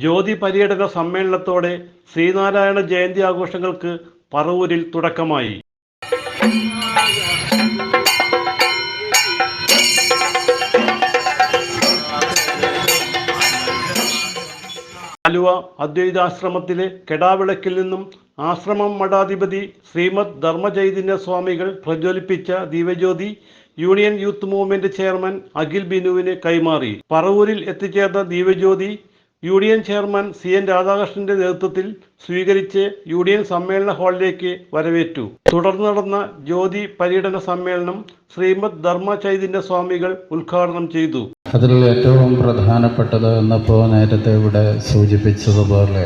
ജ്യോതി പര്യടന സമ്മേളനത്തോടെ ശ്രീനാരായണ ജയന്തി ആഘോഷങ്ങൾക്ക് പറവൂരിൽ തുടക്കമായി. ആലുവ അദ്വൈതാശ്രമത്തിലെ കെടാവിളക്കിൽ നിന്നും ആശ്രമം മഠാധിപതി ശ്രീമദ് ധർമ്മചൈതന്യ സ്വാമികൾ പ്രജ്വലിപ്പിച്ച Divyajyothi union youth movement chairman Akhil ബിനുവിന് കൈമാറി. പറവൂരിൽ എത്തിച്ചേർന്ന ദിവ്യജ്യോതി യൂണിയൻ ചെയർമാൻ സി എൻ രാധാകൃഷ്ണന്റെ നേതൃത്വത്തിൽ സ്വീകരിച്ച് യു ഡി എൻ സമ്മേളന ഹാളിലേക്ക് വരവേറ്റു. തുടർന്ന് നടന്ന ജ്യോതി പര്യടന സമ്മേളനം ശ്രീമദ് ധർമ്മ ചൈതന്യ സ്വാമികൾ ഉദ്ഘാടനം ചെയ്തു. അതിൽ ഏറ്റവും പ്രധാനപ്പെട്ടത് എന്നപ്പോൾ നേരത്തെ ഇവിടെ സൂചിപ്പിച്ചതുപോലെ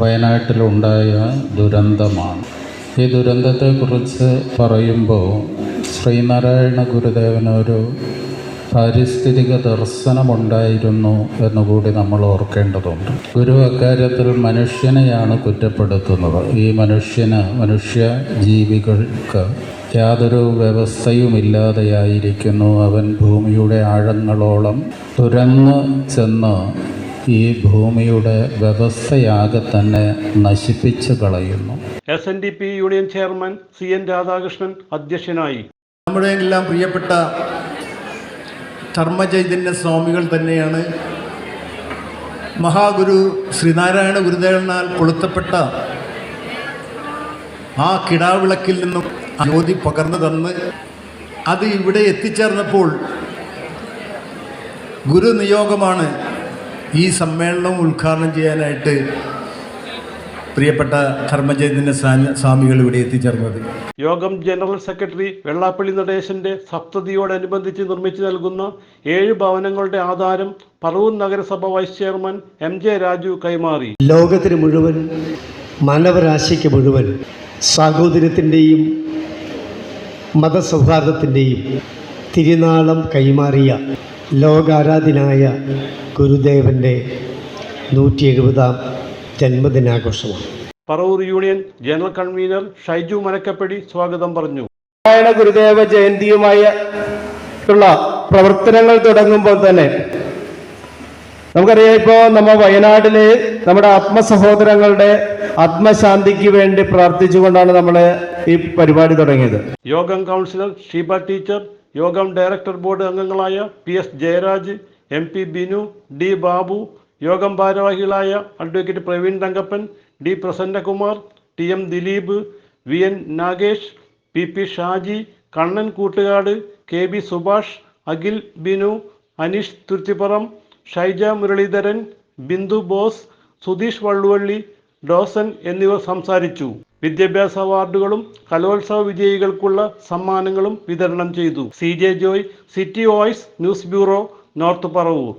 വയനാട്ടിലുണ്ടായ ദുരന്തമാണ്. ഈ ദുരന്തത്തെക്കുറിച്ച് പറയുമ്പോൾ ശ്രീനാരായണ ഗുരുദേവനൊരു പാരിസ്ഥിതിക ദർശനമുണ്ടായിരുന്നു എന്നുകൂടി നമ്മൾ ഓർക്കേണ്ടതുണ്ട്. ഗുരു അക്കാര്യത്തിൽ മനുഷ്യനെയാണ് കുറ്റപ്പെടുത്തുന്നത്. ഈ മനുഷ്യന് മനുഷ്യ ജീവികൾക്ക് യാതൊരു വ്യവസ്ഥയുമില്ലാതെയായിരിക്കുന്നു. അവൻ ഭൂമിയുടെ ആഴങ്ങളോളം തുരന്ന് ചെന്ന് ഈ ഭൂമിയുടെ വ്യവസ്ഥയാകെ തന്നെ നശിപ്പിച്ചു കളയുന്നു. S N D P union chairman C N Radhakrishnan അധ്യക്ഷനായി. നമ്മുടെ എല്ലാം പ്രിയപ്പെട്ട ധർമ്മചൈതന്യ സ്വാമികൾ തന്നെയാണ്. മഹാഗുരു ശ്രീനാരായണ ഗുരുദേവനാൽ കൊളുത്തപ്പെട്ട ആ കിടാവിളക്കിൽ നിന്നും ജ്യോതി പകർന്നു തന്ന് അത് ഇവിടെ എത്തിച്ചേർന്നപ്പോൾ ഗുരുനിയോഗമാണ് ഈ സമ്മേളനം ഉദ്ഘാടനം ചെയ്യാനായിട്ട് പ്രിയപ്പെട്ട ധർമ്മചൈതന്യ സ്വാമി- സ്വാമികൾ ഇവിടെ എത്തിച്ചേർന്നത്. യോഗം ജനറൽ സെക്രട്ടറി വെള്ളാപ്പള്ളി നടേശന്റെ സപ്തതിയോടനുബന്ധിച്ച് നിർമ്മിച്ചു നൽകുന്ന ഏഴ് ഭവനങ്ങളുടെ ആധാരം പറവൂർ നഗരസഭ vice chairman M J Raju കൈമാറി. ലോകത്തിന് മുഴുവൻ മാനവരാശിക്ക് മുഴുവൻ സാഹോദര്യത്തിന്റെയും മതസൗഹാർദ്ദത്തിന്റെയും തിരുനാളം കൈമാറിയ ലോകാരാധനായ ഗുരുദേവന്റെ നൂറ്റി എഴുപതാം ജന്മദിനാഘോഷമാണ്. Paravur union general convener Shaiju Marakkappady സ്വാഗതം പറഞ്ഞു. നാരായണ ഗുരുദേവ ജയന്തിയുമായി ഉള്ള പ്രവർത്തനങ്ങൾ തുടങ്ങുമ്പോൾ തന്നെ നമുക്കറിയാം ഇപ്പോ നമ്മ വയനാട്ടിലെ നമ്മുടെ ആത്മസഹോദരങ്ങളുടെ ആത്മശാന്തിക്ക് വേണ്ടി പ്രാർത്ഥിച്ചുകൊണ്ടാണ് നമ്മൾ ഈ പരിപാടി തുടങ്ങിയത്. യോഗം കൗൺസിലർ ഷീബ ടീച്ചർ യോഗം ഡയറക്ടർ ബോർഡ് അംഗങ്ങളായ P S Jayaraj M P Binu D Babu യോഗം ഭാരവാഹികളായ advocate Praveen Thankappan D Prasannakumar T M Dileep V N Nagesh P P Shaji Kannan Koottukad K B Subhash Akhil Binu Aneesh Thuruthippuram Shaija Muraleedharan Bindu Bose Sudheesh Valluvally Dawson എന്നിവർ സംസാരിച്ചു. വിദ്യാഭ്യാസ അവാർഡുകളും കലോത്സവ വിജയികൾക്കുള്ള സമ്മാനങ്ങളും വിതരണം ചെയ്തു. C J Joy city voice news bureau north Paravur.